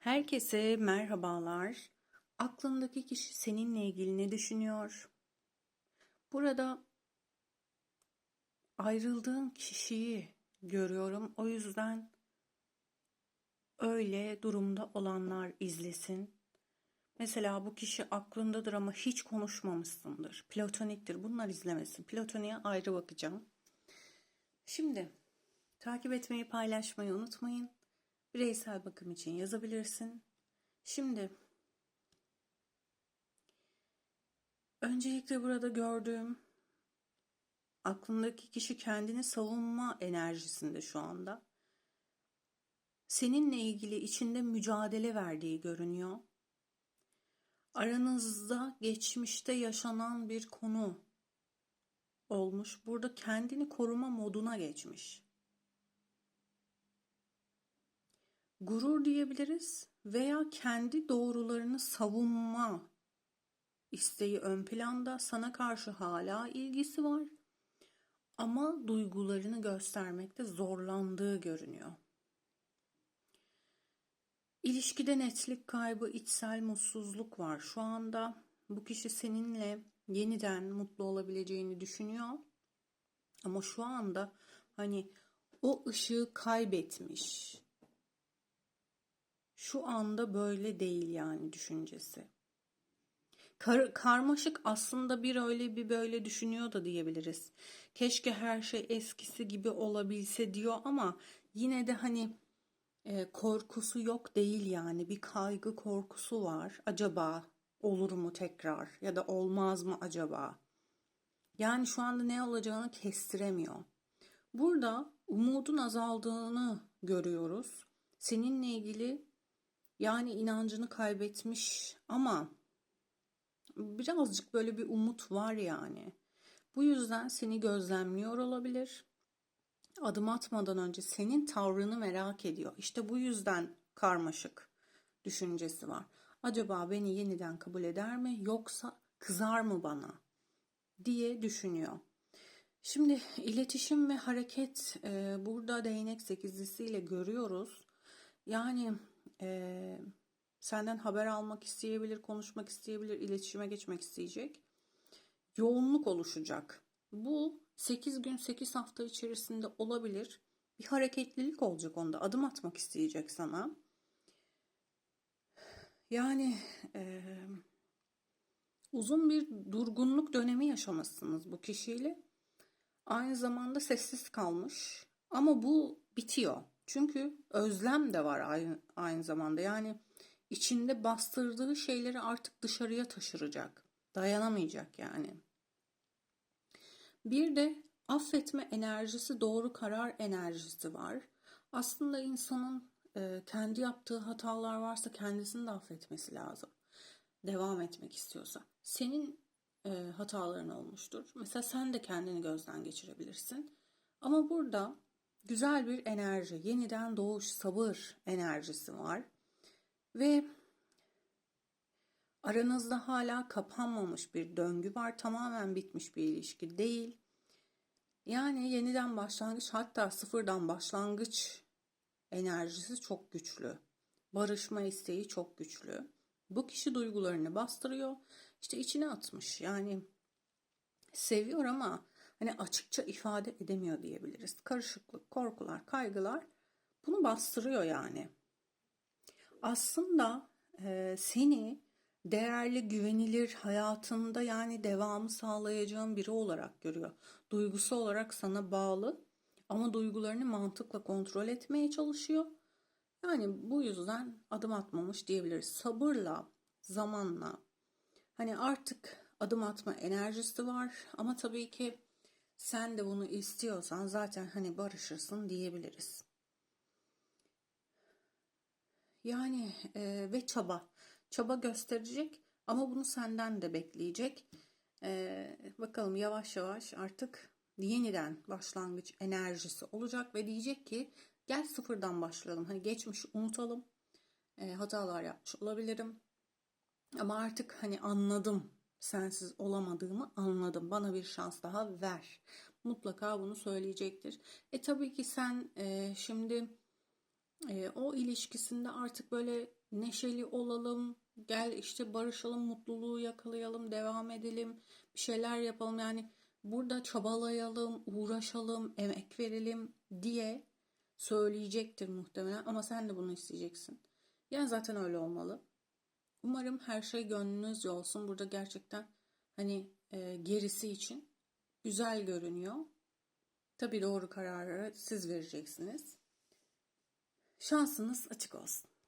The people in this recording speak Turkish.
Herkese merhabalar. Aklındaki kişi seninle ilgili ne düşünüyor? Burada ayrıldığın kişiyi görüyorum. O yüzden öyle durumda olanlar izlesin. Mesela bu kişi aklındadır ama hiç konuşmamışsındır. Platoniktir. Bunlar izlemesin. Platoniğe ayrı bakacağım. Şimdi takip etmeyi, paylaşmayı unutmayın. Bireysel bakım için yazabilirsin. Şimdi öncelikle burada gördüğüm aklındaki kişi kendini savunma enerjisinde şu anda. Seninle ilgili içinde mücadele verdiği görünüyor. Aranızda geçmişte yaşanan bir konu olmuş. Burada kendini koruma moduna geçmiş. Gurur diyebiliriz veya kendi doğrularını savunma isteği ön planda. Sana karşı hala ilgisi var. Ama duygularını göstermekte zorlandığı görünüyor. İlişkide netlik kaybı, içsel mutsuzluk var. Şu anda bu kişi seninle yeniden mutlu olabileceğini düşünüyor. Ama şu anda hani o ışığı kaybetmiş. Şu anda böyle değil yani düşüncesi. Kar, karmaşık aslında bir öyle bir böyle düşünüyor da diyebiliriz. Keşke her şey eskisi gibi olabilse diyor ama yine de hani e, korkusu yok değil yani bir kaygı korkusu var. Acaba olur mu tekrar ya da olmaz mı acaba? Yani şu anda ne olacağını kestiremiyor. Burada umudun azaldığını görüyoruz. Seninle ilgili yani inancını kaybetmiş ama birazcık böyle bir umut var yani. Bu yüzden seni gözlemliyor olabilir. Adım atmadan önce senin tavrını merak ediyor. İşte bu yüzden karmaşık düşüncesi var. Acaba beni yeniden kabul eder mi yoksa kızar mı bana diye düşünüyor. Şimdi iletişim ve hareket e, burada değnek sekizlisiyle görüyoruz. Yani e, senden haber almak isteyebilir, konuşmak isteyebilir, iletişime geçmek isteyecek. Yoğunluk oluşacak. Bu 8 gün 8 hafta içerisinde olabilir. Bir hareketlilik olacak onda. Adım atmak isteyecek sana. Yani e, uzun bir durgunluk dönemi yaşamışsınız bu kişiyle. Aynı zamanda sessiz kalmış. Ama bu bitiyor. Çünkü özlem de var aynı, aynı zamanda. Yani içinde bastırdığı şeyleri artık dışarıya taşıracak. Dayanamayacak yani. Bir de affetme enerjisi, doğru karar enerjisi var. Aslında insanın e, kendi yaptığı hatalar varsa kendisini de affetmesi lazım. Devam etmek istiyorsa. Senin e, hataların olmuştur. Mesela sen de kendini gözden geçirebilirsin. Ama burada güzel bir enerji, yeniden doğuş, sabır enerjisi var. Ve aranızda hala kapanmamış bir döngü var. Tamamen bitmiş bir ilişki değil. Yani yeniden başlangıç hatta sıfırdan başlangıç enerjisi çok güçlü. Barışma isteği çok güçlü. Bu kişi duygularını bastırıyor. İşte içine atmış. Yani seviyor ama hani açıkça ifade edemiyor diyebiliriz. Karışıklık, korkular, kaygılar bunu bastırıyor yani. Aslında e, seni değerli, güvenilir hayatında yani devamı sağlayacağın biri olarak görüyor. Duygusu olarak sana bağlı ama duygularını mantıkla kontrol etmeye çalışıyor. Yani bu yüzden adım atmamış diyebiliriz. Sabırla, zamanla hani artık adım atma enerjisi var ama tabii ki sen de bunu istiyorsan zaten hani barışırsın diyebiliriz. Yani e, ve çaba. Çaba gösterecek ama bunu senden de bekleyecek. E, bakalım yavaş yavaş artık yeniden başlangıç enerjisi olacak ve diyecek ki gel sıfırdan başlayalım. Hani geçmişi unutalım. E, hatalar yapmış olabilirim. Ama artık hani anladım. Sensiz olamadığımı anladım. Bana bir şans daha ver. Mutlaka bunu söyleyecektir. E tabii ki sen e, şimdi E, o ilişkisinde artık böyle neşeli olalım, gel işte barışalım, mutluluğu yakalayalım, devam edelim, bir şeyler yapalım. Yani burada çabalayalım, uğraşalım, emek verelim diye söyleyecektir muhtemelen ama sen de bunu isteyeceksin. Yani zaten öyle olmalı. Umarım her şey gönlünüzce olsun. Burada gerçekten hani e, gerisi için güzel görünüyor. Tabii doğru kararı siz vereceksiniz. Şansınız açık olsun.